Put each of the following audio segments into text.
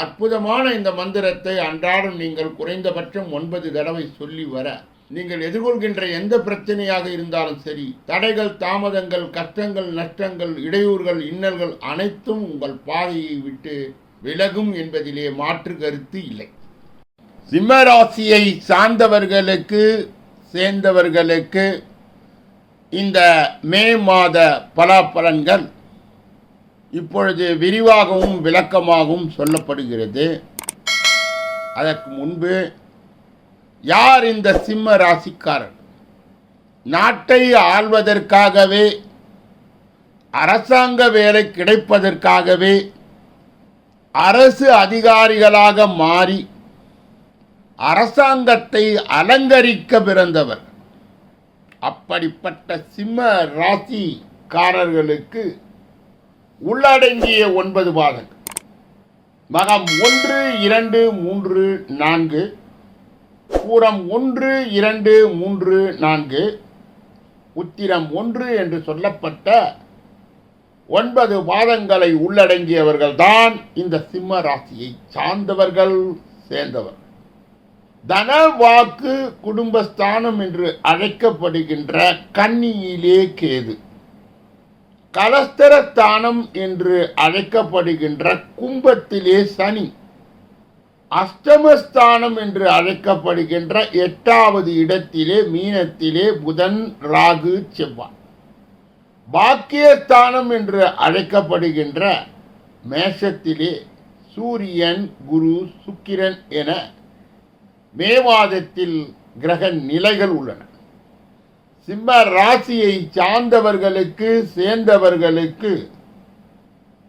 அற்புதமான இந்த மந்திரத்தை அன்றாடம் நீங்கள் குறைந்தபட்சம் ஒன்பது தடவை சொல்லி வர. நீங்கள் எதிர்கொள்கின்ற எந்த பிரச்சனையாக இருந்தாலும் சரி தடைகள் தாமதங்கள் கஷ்டங்கள் நஷ்டங்கள் இடையூறுகள் இன்னல்கள் அனைத்தும் உங்கள் பாதையை விட்டு விலகும் என்பதிலே மாற்று கருத்து இல்லை. சிம்மராசியை சார்ந்தவர்களுக்கு சேர்ந்தவர்களுக்கு இந்த மே மாத பலாபலன்கள் இப்பொழுது விரிவாகவும் விளக்கமாகவும் சொல்லப்படுகிறது. அதற்கு முன்பு யார் இந்த சிம்ம ராசிக்காரர்? நாட்டை ஆள்வதற்காகவே அரசாங்க வேலை கிடைப்பதற்காகவே அரசு அதிகாரிகளாக மாறி அரசாங்கத்தை அலங்கரிக்க பிறந்தவர். அப்படிப்பட்ட சிம்ம ராசிக்காரர்களுக்கு உள்ளடங்கிய ஒன்பது பாதங்கள். மகம் ஒன்று இரண்டு மூன்று நான்கு. பூரம் ஒன்று இரண்டு மூன்று நான்கு. உத்திரம் ஒன்று என்று சொல்லப்பட்ட ஒன்பது பாதங்களை உள்ளடங்கியவர்கள்தான் இந்த சிம்ம ராசியை சார்ந்தவர்கள் சேர்ந்தவர். தன வாக்கு குடும்பஸ்தானம் என்று அழைக்கப்படுகின்ற கன்னியிலே கேது. கலஸ்தரஸ்தானம் என்று அழைக்கப்படுகின்ற கும்பத்திலே சனி. அஷ்டமஸ்தானம் என்று அழைக்கப்படுகின்ற எட்டாவது இடத்திலே மீனத்திலே புதன் ராகு செவ்வாய். பாக்கியஸ்தானம் என்று அழைக்கப்படுகின்ற மேஷத்திலே சூரியன் குரு சுக்கிரன் என மே மாதத்தில் கிரக நிலைகள் உள்ளன. சிம்ம ராசியை சார்ந்தவர்களுக்கு சேர்ந்தவர்களுக்கு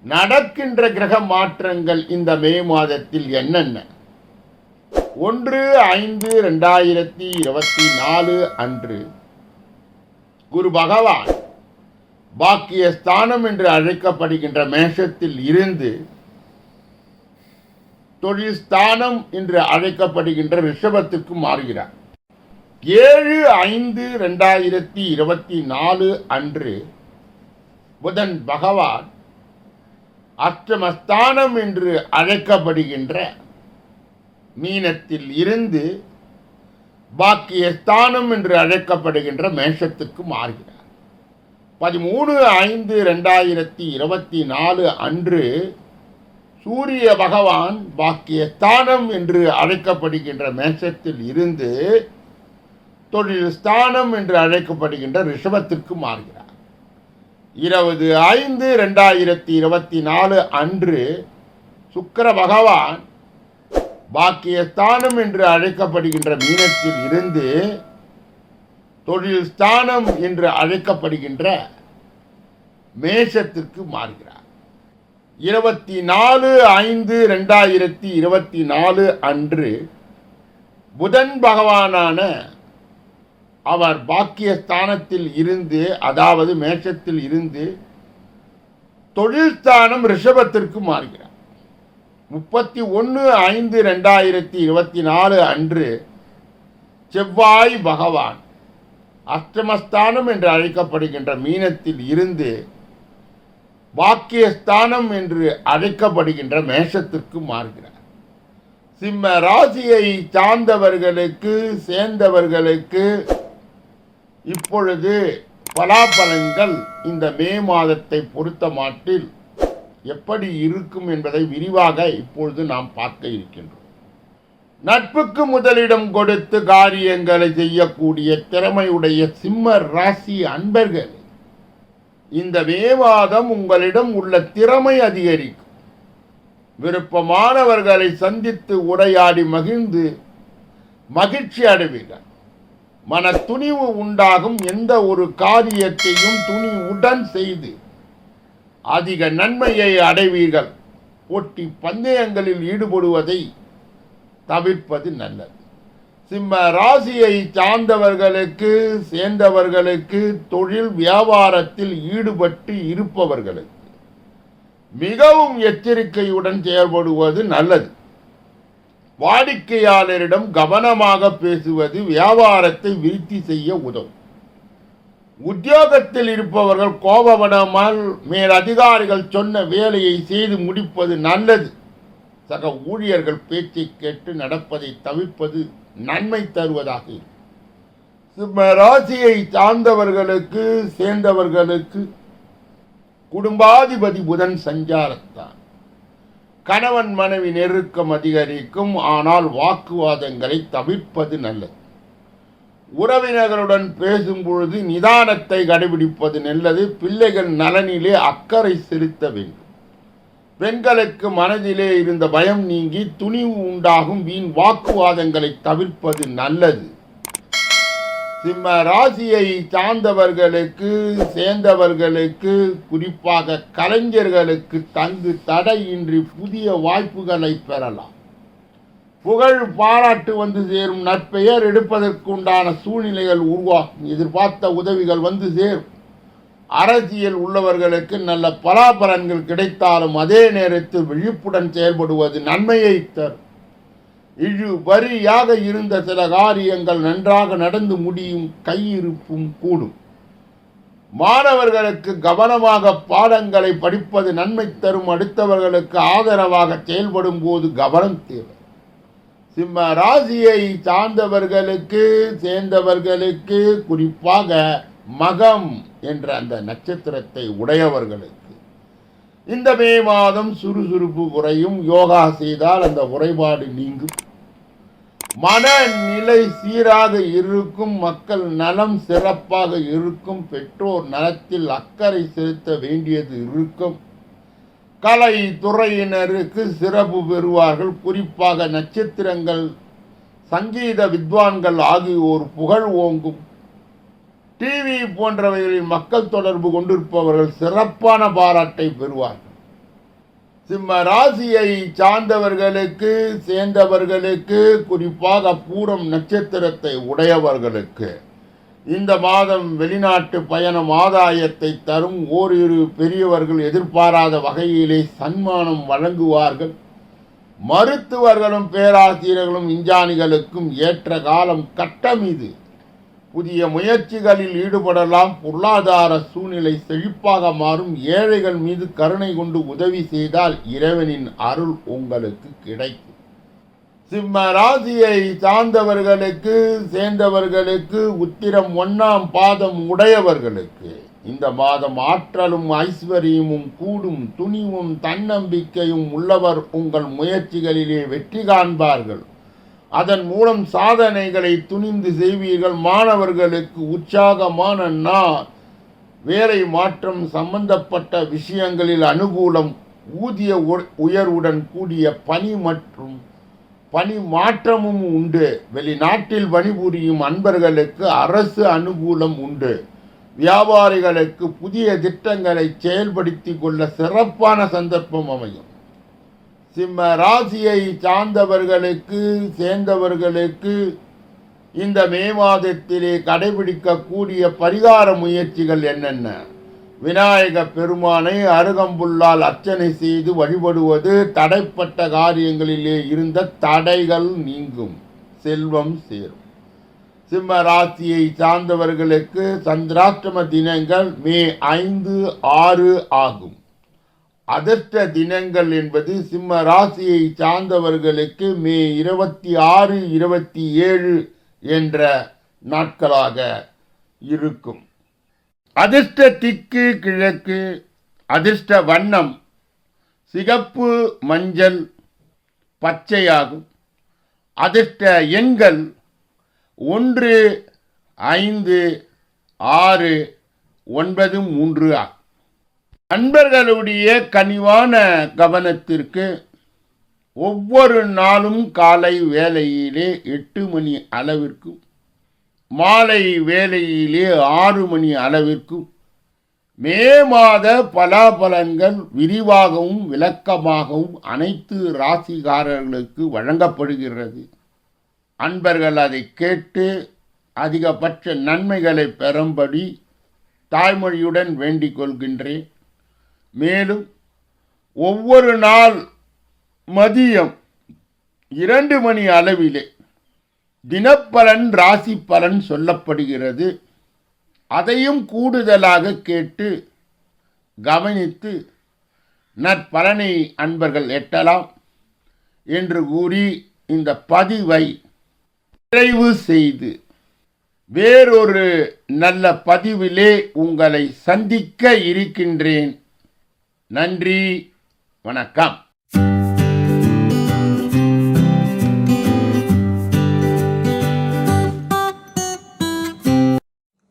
நடக்கின்ற கிரக மாற்றங்கள் இந்த மே மாதத்தில் என்னென்ன? ஒன்று ஐந்து ரெண்டாயிரத்தி இருபத்தி நாலு அன்று குரு பகவான் பாக்கிய ஸ்தானம் என்று அழைக்கப்படுகின்ற மேஷத்தில் இருந்து தொழில் ஸ்தானம் என்று அழைக்கப்படுகின்ற ரிஷபத்துக்கு மாறுகிறார். ஏழு ஐந்து ரெண்டாயிரத்தி இருபத்தி நாலு அன்று புதன் பகவான் அஷ்டமஸ்தானம் என்று அழைக்கப்படுகின்ற மீனத்தில் இருந்து பாக்கியஸ்தானம் என்று அழைக்கப்படுகின்ற மேஷத்துக்கு மாறுகிறார். பதிமூணு ஐந்து ரெண்டாயிரத்தி இருபத்தி நாலு அன்று சூரிய பகவான் பாக்கியஸ்தானம் என்று அழைக்கப்படுகின்ற மேஷத்தில் இருந்து தொழில் ஸ்தானம் என்று அழைக்கப்படுகின்ற ரிஷபத்திற்கு மாறுகிறார். இருபது ஐந்து ரெண்டாயிரத்தி இருபத்தி நாலு அன்று சுக்கர பகவான் பாக்கியஸ்தானம் என்று அழைக்கப்படுகின்ற மீனத்தில் இருந்து தொழில் ஸ்தானம் என்று அழைக்கப்படுகின்ற மேஷத்திற்கு மாறுகிறார். இருபத்தி நாலு ஐந்து ரெண்டாயிரத்தி இருபத்தி நாலு அன்று புதன் பகவானான அவர் பாக்கியஸ்தானத்தில் இருந்து அதாவது மேஷத்தில் இருந்து தொழில் ஸ்தானம் ரிஷபத்திற்கு மாறுகிறார். முப்பத்தி ஒன்று ஐந்து ரெண்டாயிரத்தி இருபத்தி நாலு அன்று செவ்வாய் பகவான் அஷ்டமஸ்தானம் என்று அழைக்கப்படுகின்ற மீனத்தில் இருந்து பாக்கியஸ்தானம் என்று அழைக்கப்படுகின்ற மேஷத்திற்கு மாறுகிறார். சிம்ம ராசியை சார்ந்தவர்களுக்கு சேர்ந்தவர்களுக்கு இப்பொழுது பலாபலன்கள் இந்த மே மாதத்தை பொறுத்த மாட்டில் எப்படி இருக்கும் என்பதை விரிவாக இப்பொழுது நாம் பார்க்க இருக்கின்றோம். நட்புக்கு முதலிடம் கொடுத்து காரியங்களை செய்யக்கூடிய திறமையுடைய சிம்ம ராசி அன்பர்கள் இந்த மே மாதம் உங்களிடம் உள்ள திறமை அதிகரிக்கும். விருப்பமானவர்களை சந்தித்து உரையாடி மகிழ்ந்து மகிழ்ச்சி அடைவீர்கள். மன துணிவு உண்டாகும் எந்த ஒரு காரியத்தையும் துணி உடன் செய்து அதிக நன்மையை அடைவீர்கள். போட்டி பந்தயங்களில் ஈடுபடுவதை தவிர்ப்பது நல்லது. சிம்ம ராசியை சார்ந்தவர்களுக்கு சேர்ந்தவர்களுக்கு தொழில் வியாபாரத்தில் ஈடுபட்டு இருப்பவர்களுக்கு மிகவும் எச்சரிக்கையுடன் செயல்படுவது நல்லது. வாடிக்கையாளரிடம் கவனமாக பேசுவது வியாபாரத்தை விருத்தி செய்ய உதவும். உத்தியோகத்தில் இருப்பவர்கள் கோபப்படாமல் மேல் அதிகாரிகள் சொன்ன வேலையை செய்து முடிப்பது நல்லது. சக ஊழியர்கள் பேச்சை கேட்டு நடப்பதை தவிர்ப்பது நன்மை தருவதாக இருக்கும். சிம்ம ராசியை சார்ந்தவர்களுக்கு சேர்ந்தவர்களுக்கு குடும்பாதிபதி புதன் சஞ்சாரத்தான். கணவன் மனைவி நெருக்கம் அதிகரிக்கும் ஆனால் வாக்குவாதங்களை தவிர்ப்பது நல்லது. உறவினர்களுடன் பேசும் பொழுது நிதானத்தை கடைபிடிப்பது நல்லது. பிள்ளைகள் நலனிலே அக்கறை செலுத்த வேண்டும். பெண்களுக்கு மனதிலே இருந்த பயம் நீங்கி துணிவு உண்டாகும். வீண் வாக்குவாதங்களை தவிர்ப்பது நல்லது. சிம்ம ராசியை சார்ந்தவர்களுக்கு சேர்ந்தவர்களுக்கு குறிப்பாக கலைஞர்களுக்கு தங்கு தடையின்றி புதிய வாய்ப்புகளை பெறலாம். புகழ் பாராட்டு வந்து சேரும் நற்பெயர் எடுப்பதற்குண்டான சூழ்நிலைகள் உருவாகும் எதிர்பார்த்த உதவிகள் வந்து சேரும். அரசியல் உள்ளவர்களுக்கு நல்ல பலாபலன்கள் கிடைத்தாலும் அதே நேரத்தில் விழிப்புடன் செயல்படுவது நன்மையை தரும். இழு வரியாக இருந்த சில காரியங்கள் நன்றாக நடந்து முடியும் கையிருப்பும் கூடும். மாணவர்களுக்கு கவனமாக பாடங்களை படிப்பது நன்மை தரும் அடுத்தவர்களுக்கு ஆதரவாக செயல்படும் போது கவனம் தேவை. சிம்ம ராசியை சார்ந்தவர்களுக்கு சேர்ந்தவர்களுக்கு குறிப்பாக மகம் என்ற அந்த நட்சத்திரத்தை உடையவர்களுக்கு இந்த மே மாதம் சுறுசுறுப்பு குறையும். யோகா செய்தால் அந்த குறைபாடு நீங்கும். மனநிலை சீராக இருக்கும். மக்கள் நலம் சிறப்பாக இருக்கும். பெற்றோர் நலத்தில் அக்கறை செலுத்த வேண்டியது இருக்கும். கலை துறையினருக்கு சிறப்பு பெறுவார்கள். குறிப்பாக நட்சத்திரங்கள் சங்கீத வித்வான்கள் ஆகியோர் புகழ் ஓங்கும். டிவி போன்றவைகளில் மக்கள் தொடர்பு கொண்டிருப்பவர்கள் சிறப்பான பாராட்டை பெறுவார்கள். சிம்ம ராசியை சார்ந்தவர்களுக்கு சேர்ந்தவர்களுக்கு குறிப்பாக பூரம் நட்சத்திரத்தை உடையவர்களுக்கு இந்த மாதம் வெளிநாட்டு பயணம் ஆதாயத்தை தரும் ஓரிரு பெரியவர்கள் எதிர்பாராத வகையிலே சன்மானம் வழங்குவார்கள். மருத்துவர்களும் பேராசிரியர்களும் விஞ்ஞானிகளுக்கும் ஏற்ற காலம் கட்டம் இது புதிய முயற்சிகளில் ஈடுபடலாம். பொருளாதார சூழ்நிலை செழிப்பாக மாறும். ஏழைகள் மீது கருணை கொண்டு உதவி செய்தால் இறைவனின் அருள் உங்களுக்கு கிடைக்கும். சிம்ம ராசியை சார்ந்தவர்களுக்கு சேர்ந்தவர்களுக்கு உத்திரம் ஒன்னாம் பாதம் உடையவர்களுக்கு இந்த மாதம் ஆற்றலும் ஐஸ்வர்யமும் கூடும். துணிவும் தன்னம்பிக்கையும் உள்ளவர் உங்கள் முயற்சிகளிலே வெற்றி காண்பார்கள். அதன் மூலம் சாதனைகளை துணிந்து செய்வீர்கள். மாணவர்களுக்கு உற்சாகமான நா வேலை மாற்றம் சம்பந்தப்பட்ட விஷயங்களில் அனுகூலம் ஊதிய உயர்வுடன் கூடிய பணி மற்றும் பணி மாற்றமும் உண்டு. வெளிநாட்டில் பணிபுரியும் அன்பர்களுக்கு அரசு அனுகூலம் உண்டு. வியாபாரிகளுக்கு புதிய திட்டங்களை செயல்படுத்தி கொள்ள சிறப்பான சந்தர்ப்பம் அமையும். சிம்ம ராசியை சார்ந்தவர்களுக்கு சேர்ந்தவர்களுக்கு இந்த மே மாதத்திலே கடைபிடிக்கக்கூடிய பரிகார முயற்சிகள் என்னென்ன? விநாயக பெருமானை அருகம்புல்லால் அர்ச்சனை செய்து வழிபடுவது தடைப்பட்ட காரியங்களிலே இருந்த தடைகள் நீங்கும் செல்வம் சேரும். சிம்ம ராசியை சார்ந்தவர்களுக்கு சந்திராஷ்டம தினங்கள் மே ஐந்து ஆறு ஆகும். அதிர்ஷ்ட தினங்கள் என்பது சிம்ம ராசியை சார்ந்தவர்களுக்கு மே இருபத்தி ஆறு இருபத்தி ஏழு என்ற நாட்களாக இருக்கும். அதிர்ஷ்ட திக்கு கிழக்கு அதிர்ஷ்ட வண்ணம் சிகப்பு மஞ்சள் பச்சையாகும். அதிர்ஷ்ட எண்கள் ஒன்று ஐந்து ஆறு ஒன்பது மூன்று ஆகும். அன்பர்களுடைய கனிவான கவனத்திற்கு ஒவ்வொரு நாளும் காலை வேலையிலே எட்டு மணி அளவிற்கும் மாலை வேலையிலே ஆறு மணி அளவிற்கும் மே மாத பலாபலன்கள் விரிவாகவும் விளக்கமாகவும் அனைத்து ராசிகாரர்களுக்கு வழங்கப்படுகிறது. அன்பர்கள் அதை கேட்டு அதிகபட்ச நன்மைகளை பெறும்படி தாய்மொழியுடன் வேண்டிக் கொள்கின்றேன். மேலும் ஒவ்வொரு நாள் மதியம் இரண்டு மணி அளவிலே தினப்பலன் ராசி பலன் சொல்லப்படுகிறது. அதையும் கூடுதலாக கேட்டு கவனித்து நற்பலனை அன்பர்கள் எட்டலாம் என்று கூறி இந்த பதிவை நிறைவு செய்து வேறொரு நல்ல பதிவிலே உங்களை சந்திக்க இருக்கின்றேன். நன்றி வணக்கம்.